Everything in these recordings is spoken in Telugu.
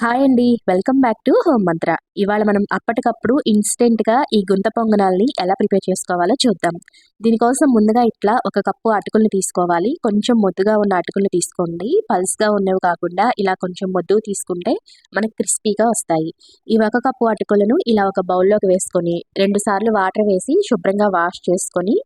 హాయ్ అండి. వెల్కమ్ బ్యాక్ టు హోమ్ మంత్ర. ఇవాళ మనం అప్పటికప్పుడు ఇన్స్టెంట్గా ఈ గుంత పొంగనాల్ని ఎలా ప్రిపేర్ చేసుకోవాలో చూద్దాం. దీనికోసం ముందుగా ఇట్లా ఒక కప్పు అటుకుల్ని తీసుకోవాలి. కొంచెం మొద్దుగా ఉన్న అటుకుల్ని తీసుకోండి. పల్స్గా ఉన్నవి కాకుండా ఇలా కొంచెం మొద్దు తీసుకుంటే మనకు క్రిస్పీగా వస్తాయి. ఈ ఒక కప్పు అటుకులను ఇలా ఒక బౌల్లోకి వేసుకొని రెండు సార్లు వాటర్ వేసి శుభ్రంగా వాష్ చేసుకొని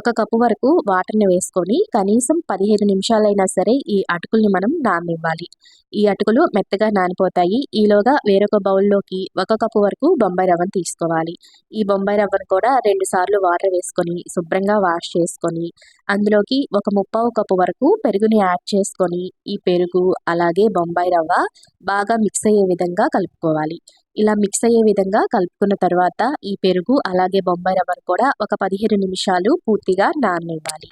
ఒక కప్పు వరకు వాటర్ని వేసుకొని కనీసం పదిహేను నిమిషాలైనా సరే ఈ అటుకుల్ని మనం నాననివ్వాలి. ఈ అటుకులు మెత్తగా నానిపోతాయి. ఈలోగా వేరొక బౌల్లోకి ఒక కప్పు వరకు బొంబాయి రవ్వను తీసుకోవాలి. ఈ బొంబాయి రవ్వను కూడా రెండు సార్లు వాటర్ వేసుకొని శుభ్రంగా వాష్ చేసుకొని అందులోకి ఒక ముప్పావు కప్పు వరకు పెరుగుని యాడ్ చేసుకొని ఈ పెరుగు అలాగే బొంబాయి రవ్వ బాగా మిక్స్ అయ్యే విధంగా కలుపుకోవాలి. ఇలా మిక్స్ అయ్యే విధంగా కలుపుకున్న తర్వాత ఈ పెరుగు అలాగే బొంబాయి రవ్వను కూడా ఒక పదిహేను నిమిషాలు పూర్తిగా నాననివ్వాలి.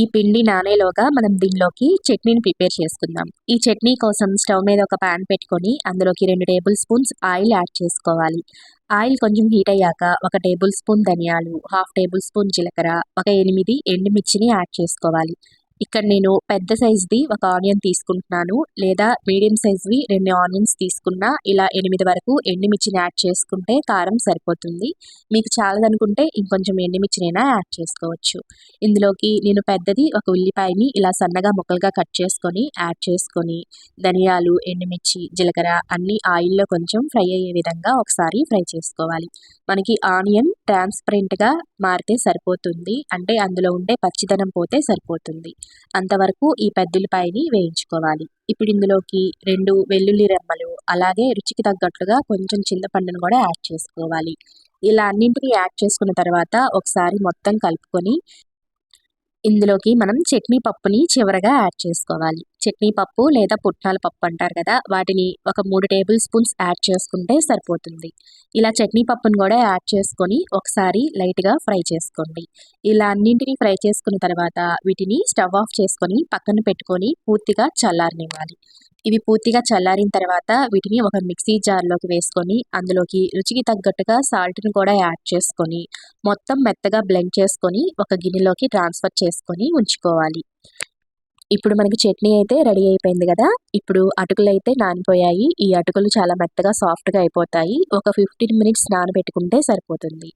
ఈ పిండి నానేలోగా మనం దీనిలోకి చట్నీని ప్రిపేర్ చేసుకుందాం. ఈ చట్నీ కోసం స్టవ్ మీద ఒక పాన్ పెట్టుకొని అందులోకి రెండు టేబుల్ స్పూన్స్ ఆయిల్ యాడ్ చేసుకోవాలి. ఆయిల్ కొంచెం హీట్ అయ్యాక ఒక టేబుల్ స్పూన్ ధనియాలు హాఫ్ టేబుల్ స్పూన్ జీలకర్ర ఒక ఎనిమిది ఎండుమిర్చిని యాడ్ చేసుకోవాలి. ఇక్కడ నేను పెద్ద సైజ్ది ఒక ఆనియన్ తీసుకుంటున్నాను. లేదా మీడియం సైజ్వి రెండు ఆనియన్స్ తీసుకున్నా ఇలా ఎనిమిది వరకు ఎండుమిర్చిని యాడ్ చేసుకుంటే కారం సరిపోతుంది. మీకు చాలదనుకుంటే ఇంకొంచెం ఎండుమిర్చినైనా యాడ్ చేసుకోవచ్చు. ఇందులోకి నేను పెద్దది ఒక ఉల్లిపాయని ఇలా సన్నగా ముక్కలుగా కట్ చేసుకొని యాడ్ చేసుకొని ధనియాలు ఎండుమిర్చి జీలకర్ర అన్ని ఆయిల్లో కొంచెం ఫ్రై అయ్యే విధంగా ఒకసారి ఫ్రై చేసుకోవాలి. మనకి ఆనియన్ ట్రాన్స్పరెంట్గా మారితే సరిపోతుంది. అంటే అందులో ఉండే పచ్చిదనం పోతే సరిపోతుంది. అంతవరకు ఈ పెద్దులపాయని వేయించుకోవాలి. ఇప్పుడు ఇందులోకి రెండు వెల్లుల్లి రెమ్మలు అలాగే రుచికి తగ్గట్లుగా కొంచెం చింతపండును కూడా యాడ్ చేసుకోవాలి. ఇలా అన్నింటినీ యాడ్ చేసుకున్న తర్వాత ఒకసారి మొత్తం కలుపుకొని ఇందులోకి మనం చట్నీ పప్పుని చివరగా యాడ్ చేసుకోవాలి. చట్నీ పప్పు లేదా పుట్నాల పప్పు అంటారు కదా వాటిని ఒక మూడు టేబుల్ స్పూన్స్ యాడ్ చేసుకుంటే సరిపోతుంది. ఇలా చట్నీ పప్పును కూడా యాడ్ చేసుకొని ఒకసారి లైట్గా ఫ్రై చేసుకోండి. ఇలా అన్నింటినీ ఫ్రై చేసుకున్న తర్వాత వీటిని స్టవ్ ఆఫ్ చేసుకొని పక్కన పెట్టుకొని పూర్తిగా చల్లారనివ్వాలి. ఇవి పూర్తిగా చల్లారిన తర్వాత వీటిని ఒక మిక్సీ జార్లోకి వేసుకొని అందులోకి రుచికి తగ్గట్టుగా సాల్ట్ని కూడా యాడ్ చేసుకొని మొత్తం మెత్తగా బ్లెండ్ చేసుకొని ఒక గిన్నెలోకి ట్రాన్స్ఫర్ చేసుకొని ఉంచుకోవాలి. ఇప్పుడు మనకి చట్నీ అయితే రెడీ అయిపోయింది కదా! ఇప్పుడు అటుకులు అయితే నానిపోయాయి. ఈ అటుకులు చాలా మెత్తగా సాఫ్ట్గా అయిపోతాయి. ఒక ఫిఫ్టీన్ మినిట్స్ నానబెట్టుకుంటే సరిపోతుంది.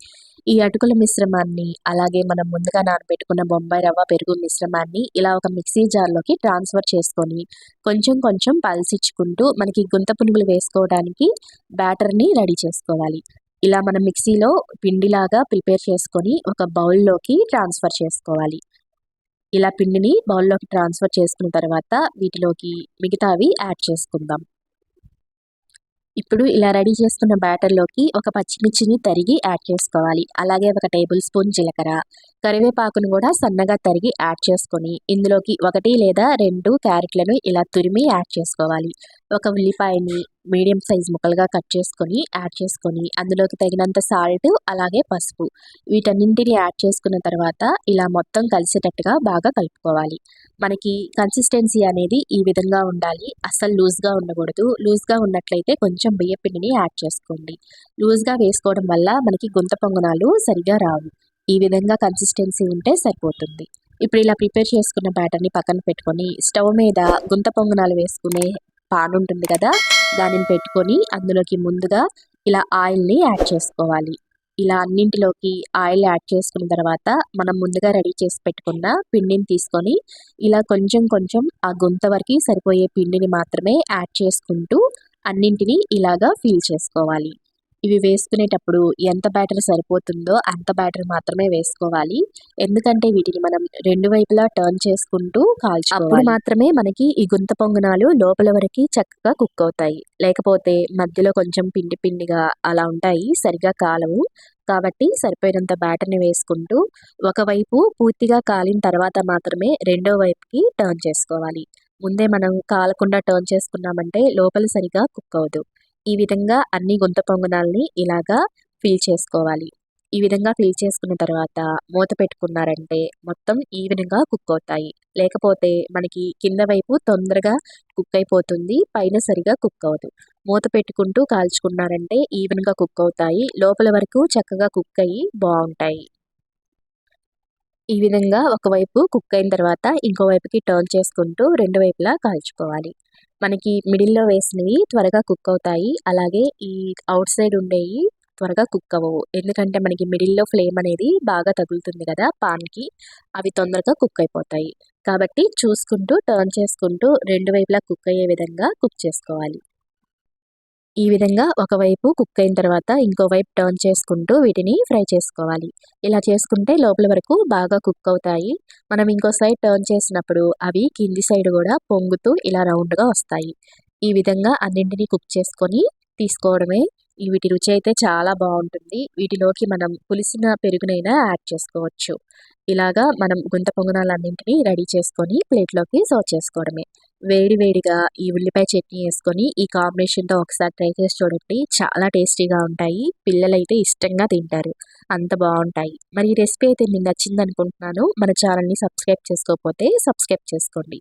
ఈ అటుకుల మిశ్రమాన్ని అలాగే మనం ముందుగా నానబెట్టుకున్న బొంబాయి రవ్వ పెరుగు మిశ్రమాన్ని ఇలా ఒక మిక్సీ జార్లోకి ట్రాన్స్ఫర్ చేసుకొని కొంచెం కొంచెం పల్సిచ్చుకుంటూ మనకి గుంత పునుగులు వేసుకోవడానికి బ్యాటర్ని రెడీ చేసుకోవాలి. ఇలా మనం మిక్సీలో పిండిలాగా ప్రిపేర్ చేసుకొని ఒక బౌల్లోకి ట్రాన్స్ఫర్ చేసుకోవాలి. ఇలా పిండిని బౌల్లోకి ట్రాన్స్ఫర్ చేసుకున్న తర్వాత వీటిలోకి మిగతావి యాడ్ చేసుకుందాం. ఇప్పుడు ఇలా రెడీ చేసుకున్న బ్యాటర్లోకి ఒక పచ్చిమిర్చిని తరిగి యాడ్ చేసుకోవాలి. అలాగే ఒక టేబుల్ స్పూన్ జీలకర్ర. కరివేపాకును కూడా సన్నగా తరిగి యాడ్ చేసుకొని ఇందులోకి ఒకటి లేదా రెండు క్యారెట్లను ఇలా తురిమి యాడ్ చేసుకోవాలి. ఒక ఉల్లిపాయని మీడియం సైజ్ ముక్కలుగా కట్ చేసుకొని యాడ్ చేసుకొని అందులోకి తగినంత సాల్ట్ అలాగే పసుపు. వీటన్నింటిని యాడ్ చేసుకున్న తర్వాత ఇలా మొత్తం కలిసేటట్టుగా బాగా కలుపుకోవాలి. మనకి కన్సిస్టెన్సీ అనేది ఈ విధంగా ఉండాలి. అస్సలు లూజ్గా ఉండకూడదు. లూజ్గా ఉన్నట్లయితే కొంచెం బియ్యపిండిని యాడ్ చేసుకోండి. లూజ్గా వేసుకోవడం వల్ల మనకి గుంత పొంగనాలు సరిగా రావు. ఈ విధంగా కన్సిస్టెన్సీ ఉంటే సరిపోతుంది. ఇప్పుడు ఇలా ప్రిపేర్ చేసుకున్న బ్యాటర్ని పక్కన పెట్టుకొని స్టవ్ మీద గుంత పొంగనాలు వేసుకునే పాన్ ఉంటుంది కదా దానిని పెట్టుకొని అందులోకి ముందుగా ఇలా ఆయిల్ని యాడ్ చేసుకోవాలి. ఇలా అన్నింటిలోకి ఆయిల్ యాడ్ చేసుకున్న తర్వాత మనం ముందుగా రెడీ చేసి పెట్టుకున్న పిండిని తీసుకొని ఇలా కొంచెం కొంచెం ఆ గుంత వరకు సరిపోయే పిండిని మాత్రమే యాడ్ చేసుకుంటూ అన్నింటినీ ఇలాగా ఫీల్ చేసుకోవాలి. ఇవి వేసుకునేటప్పుడు ఎంత బ్యాటర్ సరిపోతుందో అంత బ్యాటర్ మాత్రమే వేసుకోవాలి. ఎందుకంటే వీటిని మనం రెండు వైపులా టర్న్ చేసుకుంటూ కాల్చుకోవాలి. మాత్రమే మనకి ఈ గుంత పొంగనాలు లోపల వరకు చక్కగా కుక్ అవుతాయి. లేకపోతే మధ్యలో కొంచెం పిండి పిండిగా అలా ఉంటాయి సరిగా కాలవు. కాబట్టి సరిపోయినంత బ్యాటర్ని వేసుకుంటూ ఒకవైపు పూర్తిగా కాలిన తర్వాత మాత్రమే రెండో వైపుకి టర్న్ చేసుకోవాలి. ముందే మనం కాలకుండా టర్న్ చేసుకున్నామంటే లోపల సరిగా కుక్ అవ్వదు. ఈ విధంగా అన్ని గుంత పొంగనాల్ని ఇలాగా ఫిల్ చేసుకోవాలి. ఈ విధంగా ఫిల్ చేసుకున్న తర్వాత మూత పెట్టుకున్నారంటే మొత్తం ఈవెన్గా కుక్ అవుతాయి. లేకపోతే మనకి కింద వైపు తొందరగా కుక్ అయిపోతుంది పైన సరిగా కుక్ అవ్వదు. మూత పెట్టుకుంటూ కాల్చుకున్నారంటే ఈవెన్గా కుక్ అవుతాయి లోపల వరకు చక్కగా కుక్ అయ్యి బాగుంటాయి. ఈ విధంగా ఒకవైపు కుక్ అయిన తర్వాత ఇంకోవైపుకి టర్న్ చేసుకుంటూ రెండు వైపులా కాల్చుకోవాలి. మనకి మిడిల్లో వేసినవి త్వరగా కుక్ అవుతాయి. అలాగే ఈ అవుట్ సైడ్ ఉండేవి త్వరగా కుక్ అవ్వవు. ఎందుకంటే మనకి మిడిల్లో ఫ్లేమ్ అనేది బాగా తగులుతుంది కదా పాన్కి. అవి తొందరగా కుక్ అయిపోతాయి. కాబట్టి చూసుకుంటూ టర్న్ చేసుకుంటూ రెండు వైపులా కుక్ అయ్యే విధంగా కుక్ చేసుకోవాలి. ఈ విధంగా ఒకవైపు కుక్ అయిన తర్వాత ఇంకో వైపు టర్న్ చేసుకుంటూ వీటిని ఫ్రై చేసుకోవాలి. ఇలా చేసుకుంటే లోపల వరకు బాగా కుక్ అవుతాయి. మనం ఇంకో సైడ్ టర్న్ చేసినప్పుడు అవి కింది సైడ్ కూడా పొంగుతూ ఇలా రౌండ్గా వస్తాయి. ఈ విధంగా అన్నింటినీ కుక్ చేసుకొని తీసుకోవడమే వీటి రుచి అయితే చాలా బాగుంటుంది. వీటిలోకి మనం పులిసిన పెరుగునైనా యాడ్ చేసుకోవచ్చు. ఇలాగా మనం గుంత పొంగనాలన్నింటినీ రెడీ చేసుకొని ప్లేట్లోకి సర్వ్ చేసుకోవడమే. వేడి వేడిగా ఈ ఉల్లిపాయ చట్నీ వేసుకొని ఈ కాంబినేషన్తో ఒకసారి ట్రై చేసి చూడండి. చాలా టేస్టీగా ఉంటాయి. పిల్లలైతే ఇష్టంగా తింటారు. అంత బాగుంటాయి. మరి ఈ రెసిపీ అయితే మీకు నచ్చింది అనుకుంటున్నాను మన ఛానల్ని సబ్స్క్రైబ్ చేసుకోకపోతే సబ్స్క్రైబ్ చేసుకోండి.